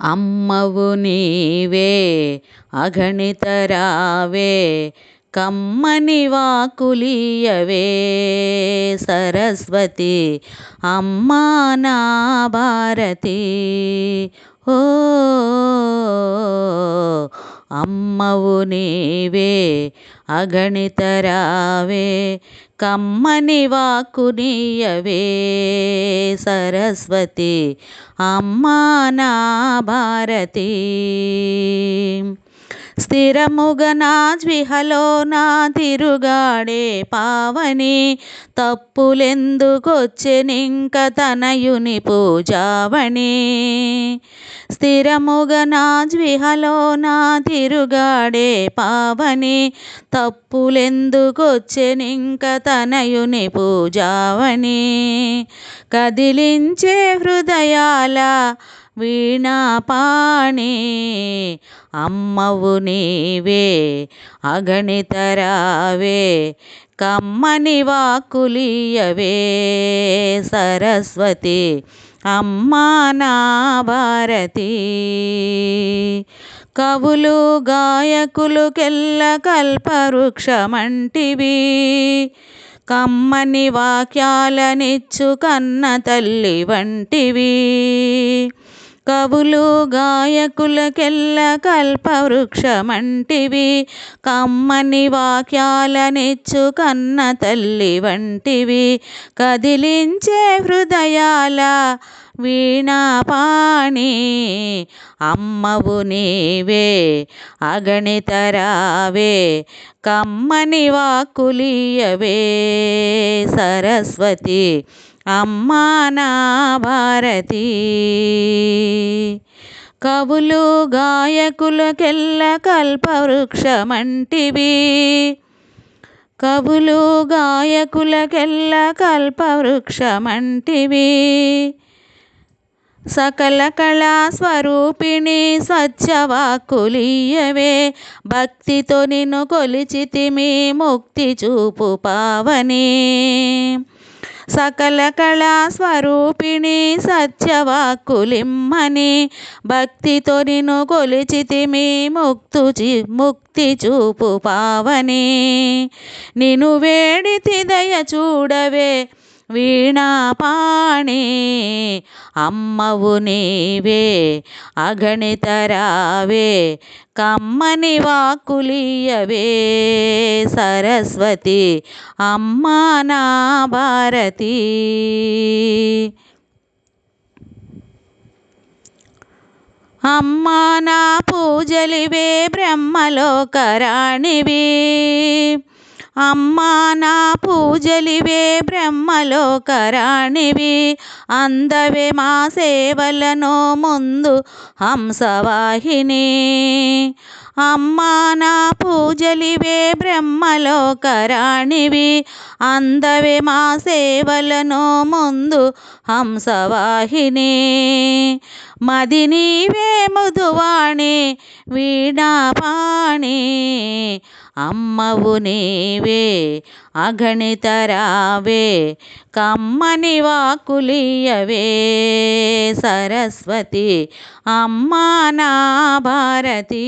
అమ్మవు నీవే అగణితరావే కమ్మని వాకులీయవే సరస్వతి అమ్మా నా భారతి. ఓ అమ్మవు నీవే అగణితరావే కమ్మని వాకునీయవే సరస్వతి అమ్మా నా భారతి. స్థిరముగ నా జ్విహలో నా తిరుగాడే పావని తప్పులెందుకొచ్చెనింక తనయుని పూజావణి స్థిరముగ నా జ్విహలో నా తిరుగాడే పావని తప్పులెందుకొచ్చెనింక తనయుని పూజావణి కదిలించే హృదయాల వీణాపాణి అమ్మవు నీవే అగణితరావే కమ్మని వాకులియవే సరస్వతి అమ్మా నా భారతి. కవులు గాయకులు కెల్ల కల్పవృక్షమంటివి కమ్మని వాక్యాలనిచ్చు కన్న తల్లి వంటివి. కవులు గాయకులకెల్ల కల్పవృక్షమంటివి. కమ్మని వాక్యాలనిచ్చు కన్న తల్లి వంటివి. కదిలించే హృదయాల వీణాపాణి అమ్మవు నీవే అగణితరావే. కమ్మని వాకులియవే సరస్వతి. అమ్మా నా భారతి. కవులు గాయకులకెల్ల కల్పవృక్షమంటివి కవులు గాయకులకెల్ల కల్పవృక్షమంటివి సకల కళా స్వరూపిణి స్వచ్ఛవాకులీయవే భక్తితో నిన్ను కొలిచితిమి ముక్తి చూపు పావని. సకల కళా స్వరూపిణి సత్యవాక్కులిమ్మని భక్తితో నిన్ను కొలిచితిమి ముక్తు ముక్తి చూపు పావని. నిను వేడితి దయ చూడవే వీణాపాణి అమ్మవు నీవే అగణితరావే కమ్మని వాకులియవే సరస్వతి అమ్మా నా భారతి. అమ్మా నా పూజలివే బ్రహ్మలోకరాణివి అమ్మా నా పూజలివే బ్రహ్మలోక రాణివి అందవే మా సేవలను ముందు హంసవాహిని. అమ్మా నా పూజలివే బ్రహ్మలోక రాణివి అందవే మా సేవలను ముందు హంసవాహిని. మది నీవే మధువాణి వీణాపాణి. అమ్మవు నీవే అగణితరావే కమ్మని వాకులియవే సరస్వతి అమ్మా నా భారతి.